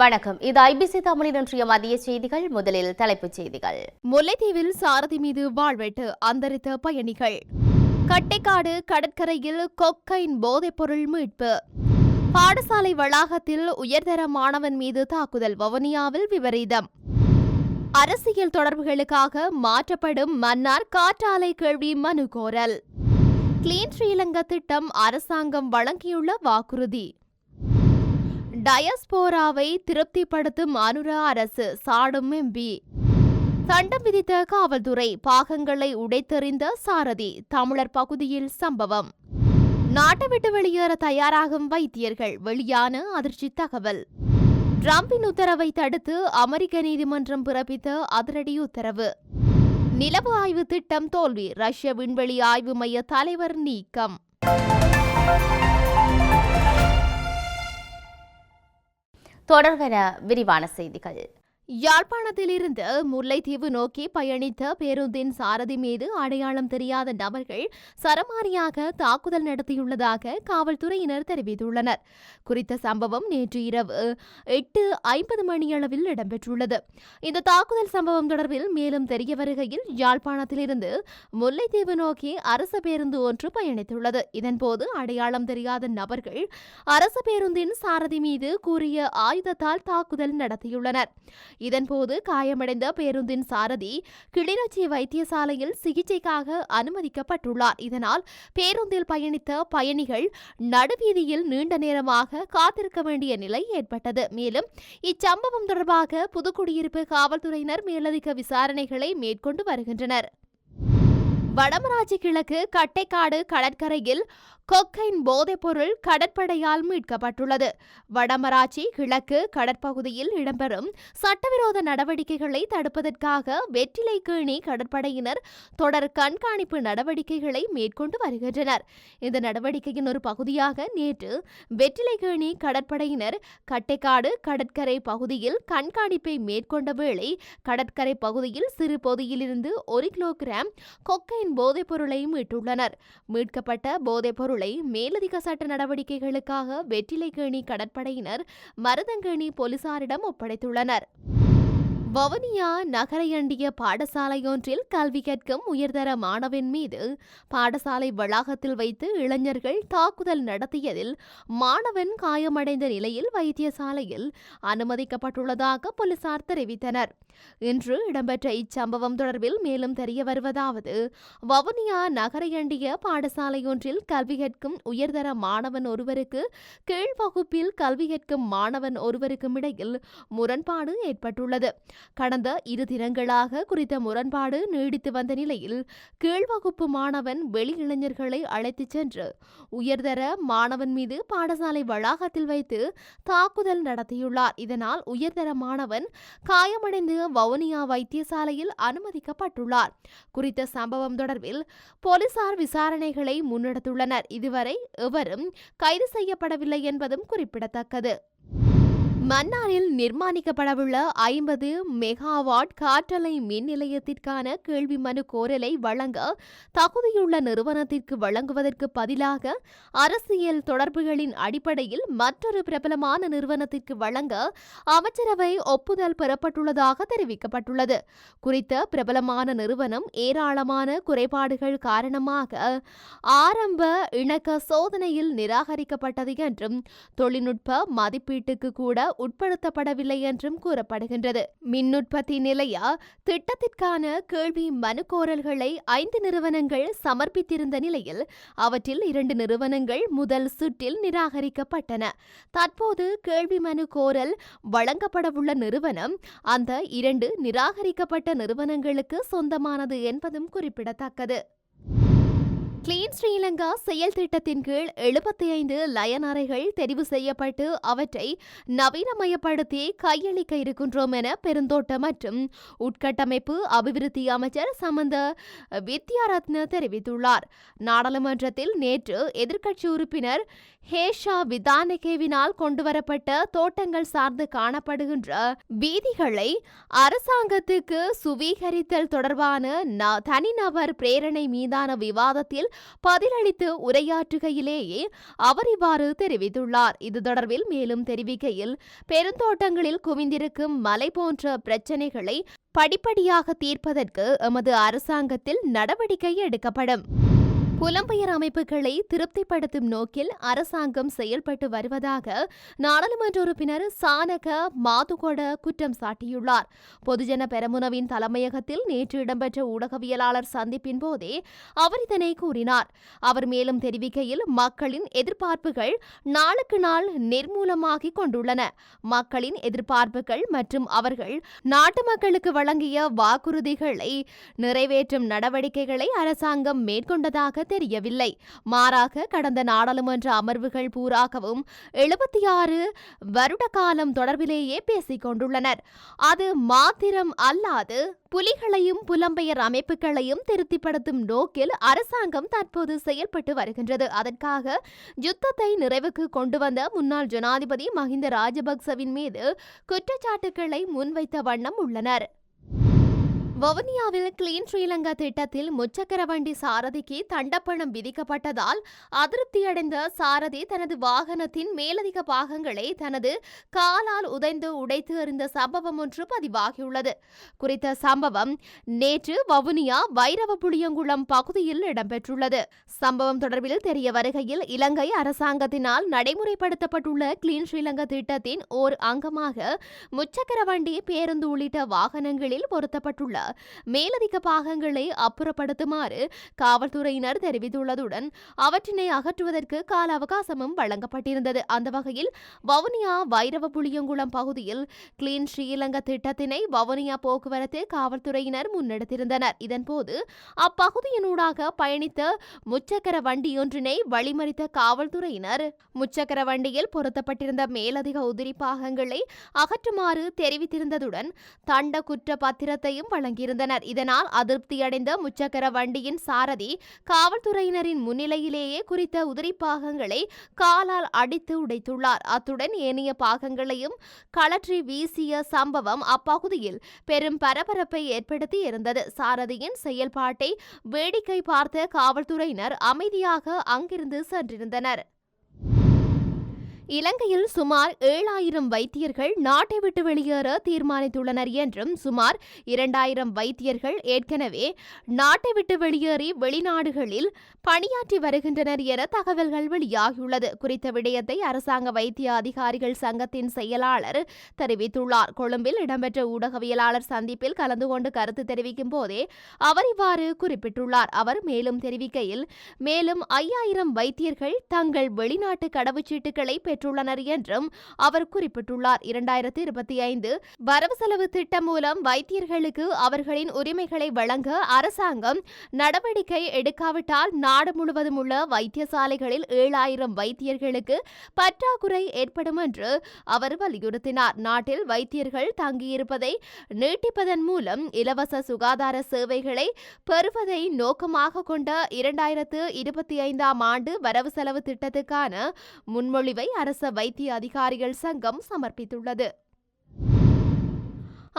வணக்கம். இது ஐபிசி தமிழின் இன்றைய மதிய செய்திகள். முதலில் தலைப்புச் செய்திகள். முல்லைத்தீவில் சாரதி மீது வாழ்வெட்டு அந்தரித்த பயணிகள். கட்டைக்காடு கடற்கரையில் கொக்கைன் போதைப்பொருள் மீட்பு. பாடசாலை வளாகத்தில் உயர்தர மாணவன் மீது தாக்குதல் வவுனியாவில் விபரீதம். அரசியல் தொடர்புகளுக்காக மாற்றப்படும் மன்னார் காற்றாலை கேள்வி மனு கோரல். கிளீன் ஸ்ரீலங்கா திட்டம் அரசாங்கம் வழங்கியுள்ள வாக்குறுதி. டயஸ்போராவை திருப்திப்படுத்தும் அனுரா அரசு சாடும் எம்பி தண்டம் விதித்த காவல்துறை பாகங்களை உடைத்தெறிந்த சாரதி தமிழர் பகுதியில் சம்பவம். நாட்டை விட்டு வெளியேற தயாராகும் வைத்தியர்கள் வெளியான அதிர்ச்சி தகவல். டிரம்பின் உத்தரவை தடுத்து அமெரிக்க நீதிமன்றம் பிறப்பித்த அதிரடி உத்தரவு. நிலவு ஆய்வு திட்டம் தோல்வி ரஷ்ய விண்வெளி ஆய்வு மைய தலைவர் நீக்கம். தொடர்கிற விரிவான செய்திகள். யாழ்ப்பாணத்திலிருந்து முல்லைத்தீவு நோக்கி பயணித்த பேருந்தின் சாரதி மீது அடையாளம் தெரியாத நபர்கள் சரமாரியாக தாக்குதல் நடத்தியுள்ளதாக காவல்துறையினர் தெரிவித்துள்ளனர். குறித்த சம்பவம் நேற்று இரவு எட்டு ஐம்பது மணியளவில் இடம்பெற்றுள்ளது. இந்த தாக்குதல் சம்பவம் தொடர்பில் மேலும் தெரிய வருகையில் யாழ்ப்பாணத்திலிருந்து முல்லைத்தீவு நோக்கி அரச பேருந்து ஒன்று பயணித்துள்ளது. இதன்போது அடையாளம் தெரியாத நபர்கள் அரச பேருந்தின் சாரதி மீது கூறிய ஆயுதத்தால் தாக்குதல் நடத்தியுள்ளனர். இதன்போது காயமடைந்த பேருந்தின் சாரதி கிளிநொச்சி வைத்தியசாலையில் சிகிச்சைக்காக அனுமதிக்கப்பட்டுள்ளார். இதனால் பேருந்தில் பயணித்த பயணிகள் நடுவீதியில் நீண்ட நேரமாக காத்திருக்க வேண்டிய நிலை ஏற்பட்டது. மேலும் இச்சம்பவம் தொடர்பாக புதுக்குடியிருப்பு காவல்துறையினர் மேலதிக விசாரணைகளை மேற்கொண்டு வருகின்றனர். வடமராட்சி கிழக்கு கட்டைக்காடு கடற்கரையில் கொக்கைன் போதைப்பொருள் கடற்படையால் மீட்கப்பட்டுள்ளது. வடமராட்சி கிழக்கு கடற்பகுதியில் இடம்பெறும் சட்டவிரோத நடவடிக்கைகளை தடுப்பதற்காக வெற்றிலை கேணி கடற்படையினர் தொடர் கண்காணிப்பு நடவடிக்கைகளை மேற்கொண்டு வருகின்றனர். இந்த நடவடிக்கையின் ஒரு பகுதியாக நேற்று வெற்றிலை கேணி கடற்படையினர் கட்டைக்காடு கடற்கரை பகுதியில் கண்காணிப்பை மேற்கொண்ட வேளை கடற்கரை பகுதியில் சிறு பொதியிலிருந்து ஒரு கிலோகிராம் கொக்கைன் போதைப்பொருளை மீட்டுள்ளனர். மீட்கப்பட்ட போதைப்பொருள் மேலதிக சட்ட நடவடிக்கைகளுக்காக வெற்றிலைக்கேணி கடற்படையினர் மருதங்கேணி போலீசாரிடம் ஒப்படைத்துள்ளனர். வவுனியா நகரையண்டிய பாடசாலையொன்றில் கல்வி கற்கும் உயர்தர மாணவன் மீது பாடசாலை வளாகத்தில் வைத்து இளைஞர்கள் தாக்குதல் நடத்தியதில் மாணவன் காயமடைந்த நிலையில் வைத்தியசாலையில் அனுமதிக்கப்பட்டுள்ளதாக போலீசார் தெரிவித்தனர். இன்று இடம்பெற்ற இச்சம்பவம் தொடர்பில் மேலும் தெரிய வருவதாவது வவுனியா நகரையண்டிய பாடசாலையொன்றில் கல்வி கற்கும் உயர்தர மாணவன் ஒருவருக்கு கீழ் வகுப்பில் கல்வி கற்கும் மாணவன் ஒருவருக்கும் இடையில் முரண்பாடு ஏற்பட்டுள்ளது. கடந்த இரு தினங்களாக குறித்த முரண்பாடு நீடித்து வந்த நிலையில் கீழ்வகுப்பு மாணவன் வெளி இளைஞர்களை அழைத்துச் சென்று உயர்தர மாணவன் மீது பாடசாலை வளாகத்தில் வைத்து தாக்குதல் நடத்தியுள்ளார். இதனால் உயர்தர மாணவன் காயமடைந்து வவுனியா வைத்தியசாலையில் அனுமதிக்கப்பட்டுள்ளார். குறித்த சம்பவம் தொடர்பில் போலீசார் விசாரணைகளை முன்னெடுத்துள்ளனர். இதுவரை எவரும் கைது செய்யப்படவில்லை என்பதும் குறிப்பிடத்தக்கது. மன்னாரில் நிர்மாணிக்கப்படவுள்ள ஐம்பது மெகாவாட் காற்றலை மின் நிலையத்திற்கான கேள்வி மனு கோரலை வழங்க தகுதியுள்ள நிறுவனத்திற்கு வழங்குவதற்கு பதிலாக அரசியல் தொடர்புகளின் அடிப்படையில் மற்றொரு பிரபலமான நிறுவனத்திற்கு வழங்க அமைச்சரவை ஒப்புதல் பெறப்பட்டுள்ளதாக தெரிவிக்கப்பட்டுள்ளது. குறித்த பிரபலமான நிறுவனம் ஏராளமான குறைபாடுகள் காரணமாக ஆரம்ப இணக்க சோதனையில் நிராகரிக்கப்பட்டது என்றும் தொழில்நுட்ப மதிப்பீட்டுக்கு கூட உட்படுத்தப்படவில்லை என்றும் கூறப்படுகின்றது. மின் உற்பத்தி நிலைய? திட்டத்திற்கான கேள்வி மனு கோரல்களை ஐந்து நிறுவனங்கள் சமர்ப்பித்திருந்த நிலையில் அவற்றில் இரண்டு நிறுவனங்கள் முதல் சுற்றில் நிராகரிக்கப்பட்டன. தற்போது கேள்வி மனு கோரல் வழங்கப்படவுள்ள நிறுவனம் அந்த இரண்டு நிராகரிக்கப்பட்ட நிறுவனங்களுக்கு சொந்தமானது என்பதும் குறிப்பிடத்தக்கது. கிளீன் ஸ்ரீலங்கா செயல் திட்டத்தின் கீழ் எழுபத்தி ஐந்து லயன் அறைகள் தெரிவு செய்யப்பட்டு அவற்றை நவீனமயப்படுத்தி கையளிக்க இருக்கின்றோம் என பெருந்தோட்ட மற்றும் உட்கட்டமைப்பு அபிவிருத்தி அமைச்சர் சமந்த வித்யாரத்ன தெரிவித்துள்ளார். நாடாளுமன்றத்தில் நேற்று எதிர்க்கட்சி உறுப்பினர் ஹேஷா விதானகேவினால் கொண்டுவரப்பட்ட தோட்டங்கள் சார்ந்து காணப்படுகின்ற வீதிகளை அரசாங்கத்துக்கு சுவீகரித்தல் தொடர்பான தனிநபர் பிரேரணை மீதான விவாதத்தில் பதிலளித்து உரையாற்றுகையிலேயே அவர் இவ்வாறு தெரிவித்துள்ளார். இது தொடர்பில் மேலும் தெரிவிக்கையில் பெருந்தோட்டங்களில் குவிந்திருக்கும் மலை போன்ற பிரச்சினைகளை படிப்படியாக தீர்ப்பதற்கு எமது அரசாங்கத்தில் நடவடிக்கை எடுக்கப்படும். புலம்பெயர் அமைப்புகளை திருப்திப்படுத்தும் நோக்கில் அரசாங்கம் செயல்பட்டு வருவதாக நாடாளுமன்ற உறுப்பினர் சானக மாதுகொட குற்றம் சாட்டியுள்ளார். பொதுஜன பெரமுனவின் தலைமையகத்தில் நேற்று இடம்பெற்ற ஊடகவியலாளர் சந்திப்பின் போதே அவர் இதனை கூறினார். அவர் மேலும் தெரிவிக்கையில் மக்களின் எதிர்பார்ப்புகள் நாளுக்கு நாள் நிர்மூலமாகிக் கொண்டுள்ளன. மக்களின் எதிர்பார்ப்புகள் மற்றும் அவர்கள் நாட்டு மக்களுக்கு வழங்கிய வாக்குறுதிகளை நிறைவேற்றும் நடவடிக்கைகளை அரசாங்கம் மேற்கொண்டதாக தெரியவில்லை. மாறாக கடந்த நாடாளுமன்ற அமர்வுகள் பூராகவும் எழுபத்தி ஆறு வருட காலம் தொடர்பிலேயே பேசிக் கொண்டுள்ளனர். அது மாத்திரம் அல்லாது புலிகளையும் புலம்பெயர் அமைப்புகளையும் திருப்திப்படுத்தும் நோக்கில் அரசாங்கம் தற்போது செயல்பட்டு வருகின்றது. அதற்காக யுத்தத்தை நிறைவுக்கு கொண்டு வந்த முன்னாள் ஜனாதிபதி மஹிந்த ராஜபக்சவின் மீது குற்றச்சாட்டுக்களை முன்வைத்த வண்ணம் உள்ளனர். வவுனியாவில் கிளீன் ஸ்ரீலங்கா திட்டத்தில் முச்சக்கர வண்டி சாரதிக்கு தண்டப்பணம் விதிக்கப்பட்டதால் அதிருப்தியடைந்த சாரதி தனது வாகனத்தின் மேலதிக பாகங்களை தனது காலால் உதைந்து உடைத்து எறிந்த சம்பவம் ஒன்று பதிவாகியுள்ளது. குறித்த சம்பவம் நேற்று வவுனியா வைரவ புளியங்குளம் பகுதியில் இடம்பெற்றுள்ளது. சம்பவம் தொடர்பில் தெரிய வருகையில் இலங்கை அரசாங்கத்தினால் நடைமுறைப்படுத்தப்பட்டுள்ள கிளீன் ஸ்ரீலங்கா திட்டத்தின் ஓர் அங்கமாக முச்சக்கர வண்டி பேருந்து உள்ளிட்ட வாகனங்களில் பொருத்தப்பட்டுள்ள மேலதிக பாகங்களை அப்புறப்படுத்துமாறு காவல்துறையினர் தெரிவித்துள்ளதுடன் அவற்றினை அகற்றுவதற்கு கால அவகாசமும் வழங்கப்பட்டிருந்தது. அந்த வகையில் வவுனியா வைரவ புளியங்குளம் பகுதியில் கிளீன் ஸ்ரீலங்கா திட்டத்தினை வவுனியா போக்குவரத்து காவல்துறையினர் முன்னெடுத்திருந்தனர். இதன்போது அப்பகுதியினூடாக பயணித்த முச்சக்கர வண்டியொன்றினை வழிமறித்த காவல்துறையினர் முச்சக்கர வண்டியில் பொருத்தப்பட்டிருந்த மேலதிக உதிரி பாகங்களை அகற்றுமாறு தெரிவித்திருந்ததுடன் தண்ட குற்ற பத்திரத்தையும் வழங்கியிருந்தனர் இதனால் அதிருப்தியடைந்த முச்சக்கர வண்டியின் சாரதி காவல்துறையினரின் முன்னிலையிலேயே குறித்த உதிரி பாகங்களை காலால் அடித்து உடைத்துள்ளார். அத்துடன் ஏனைய பாகங்களையும் கழற்றி வீசிய சம்பவம் அப்பகுதியில் பெரும் பரபரப்பை ஏற்படுத்தி இருந்தது சாரதியின் செயல்பாட்டை வேடிக்கை பார்த்த காவல்துறையினர் அமைதியாக அங்கிருந்து சென்றிருந்தனர். இலங்கையில் சுமார் ஏழாயிரம் வைத்தியர்கள் நாட்டை விட்டு வெளியேற தீர்மானித்துள்ளனர் என்றும் சுமார் இரண்டாயிரம் வைத்தியர்கள் ஏற்கனவே நாட்டை விட்டு வெளியேறி வெளிநாடுகளில் பணியாற்றி வருகின்றனர் என தகவல்கள் வெளியாகியுள்ளது. குறித்த விடயத்தை அரசாங்க வைத்திய அதிகாரிகள் சங்கத்தின் செயலாளர் தெரிவித்துள்ளார். கொழும்பில் இடம்பெற்ற ஊடகவியலாளர் சந்திப்பில் கலந்து கொண்டு கருத்து தெரிவிக்கும் போதே அவர் இவ்வாறு குறிப்பிட்டுள்ளார். அவர் மேலும் தெரிவிக்கையில் மேலும் ஐயாயிரம் வைத்தியர்கள் தங்கள் வெளிநாட்டு கடவுச்சீட்டுகளை பெற்று பெற்றுள்ளனர் என்றும் அவர் குறிப்பிட்டுள்ளார். இரண்டாயிரத்தி இருபத்தி ஐந்து வரவு செலவு திட்டம் மூலம் வைத்தியர்களுக்கு அவர்களின் உரிமைகளை வழங்க அரசாங்கம் நடவடிக்கை எடுக்காவிட்டால் நாடு முழுவதும் உள்ள வைத்தியசாலைகளில் ஏழாயிரம் வைத்தியர்களுக்கு பற்றாக்குறை ஏற்படும் என்று அவர் வலியுறுத்தினார். நாட்டில் வைத்தியர்கள் தங்கியிருப்பதை நீட்டிப்பதன் மூலம் இலவச சுகாதார சேவைகளை பெறுவதை நோக்கமாக கொண்ட இரண்டாயிரத்து இருபத்தி ஐந்தாம் ஆண்டு வரவு செலவு திட்டத்துக்கான முன்மொழிவை அரச வைத்திய அதிகாரிகள் சங்கம் சமர்ப்பித்துள்ளது.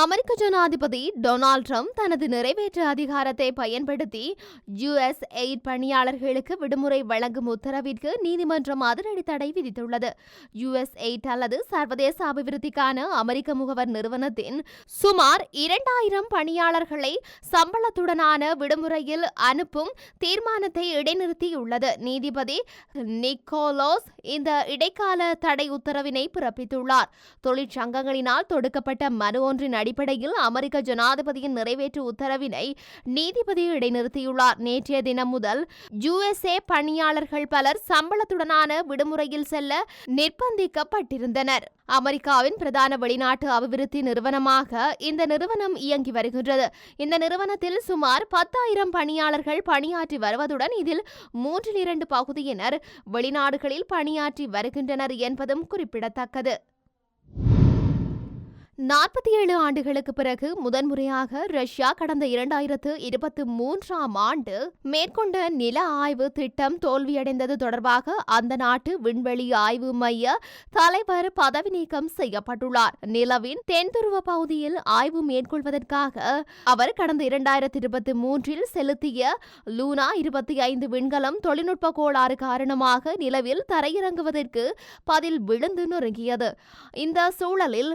அமெரிக்க ஜனாதிபதி டொனால்ட் ட்ரம்ப் தனது நிறைவேற்று அதிகாரத்தை பயன்படுத்தி யுஎஸ் எய்ட் பணியாளர்களுக்கு விடுமுறை வழங்கும் உத்தரவிற்கு நீதிமன்றம் அதிரடி தடை விதித்துள்ளது. யுஎஸ் எய்ட் அல்லது சர்வதேச அபிவிருத்திக்கான அமெரிக்க முகவர் நிறுவனத்தின் சுமார் இரண்டாயிரம் பணியாளர்களை சம்பளத்துடனான விடுமுறையில் அனுப்பும் தீர்மானத்தை இடைநிறுத்தியுள்ளது. நீதிபதி நிக்கோலோஸ் இந்த இடைக்கால தடை உத்தரவினை பிறப்பித்துள்ளார். தொழிற்சங்கங்களினால் தொடுக்கப்பட்ட மனு ஒன்றின் அடிப்படையில் அமெரிக்க ஜனாதிபதியின் நிறைவேற்று உத்தரவினை நீதிபதி இடைநிறுத்தியுள்ளார். நேற்றைய தினம் முதல் யுஎஸ்ஏ பணியாளர்கள் பலர் சம்பளத்துடனான விடுமுறையில் செல்ல நிர்பந்திக்கப்பட்டிருந்தனர். அமெரிக்காவின் பிரதான வெளிநாட்டு அபிவிருத்தி நிறுவனமாக இந்த நிறுவனம் இயங்கி வருகின்றது. இந்த நிறுவனத்தில் சுமார் பத்தாயிரம் பணியாளர்கள் பணியாற்றி வருவதுடன் இதில் மூன்றில் இரண்டு பகுதியினர் வெளிநாடுகளில் பணியாற்றி வருகின்றனர் என்பதும் குறிப்பிடத்தக்கது. நாற்பத்தி ஏழு ஆண்டுகளுக்கு பிறகு முதன்முறையாக ரஷ்யா கடந்த இரண்டாயிரத்து இருபத்தி மூன்றாம் ஆண்டு மேற்கொண்ட நில ஆய்வு திட்டம் தோல்வியடைந்தது தொடர்பாக அந்த நாட்டு விண்வெளி ஆய்வு மைய தலைவர் பதவி நீக்கம் செய்யப்பட்டுள்ளார். நிலவின் தென்துருவ பகுதியில் ஆய்வு மேற்கொள்வதற்காக அவர் கடந்த இரண்டாயிரத்தி இருபத்தி மூன்றில் செலுத்திய லூனா இருபத்தி ஐந்து விண்கலம் தொழில்நுட்ப கோளாறு காரணமாக நிலவில் தரையிறங்குவதற்கு பதில் விழுந்து நொறுங்கியது. இந்த சூழலில்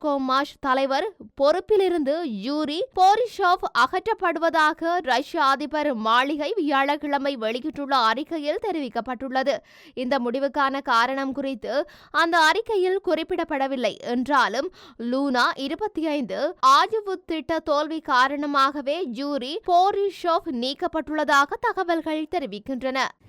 ராஜ்கோமாஷ் தலைவர் பொறுப்பிலிருந்து யூரி போரிஷோவ் அகற்றப்படுவதாக ரஷ்ய அதிபர் மாளிகை வியாழக்கிழமை வெளியிட்டுள்ள அறிக்கையில் தெரிவிக்கப்பட்டுள்ளது. இந்த முடிவுக்கான காரணம் குறித்து அந்த அறிக்கையில் குறிப்பிடப்படவில்லை. என்றாலும் லூனா இருபத்தி ஐந்து ஆய்வு திட்ட தோல்வி காரணமாகவே யூரி போரிஷோவ் நீக்கப்பட்டுள்ளதாக தகவல்கள் தெரிவிக்கின்றன.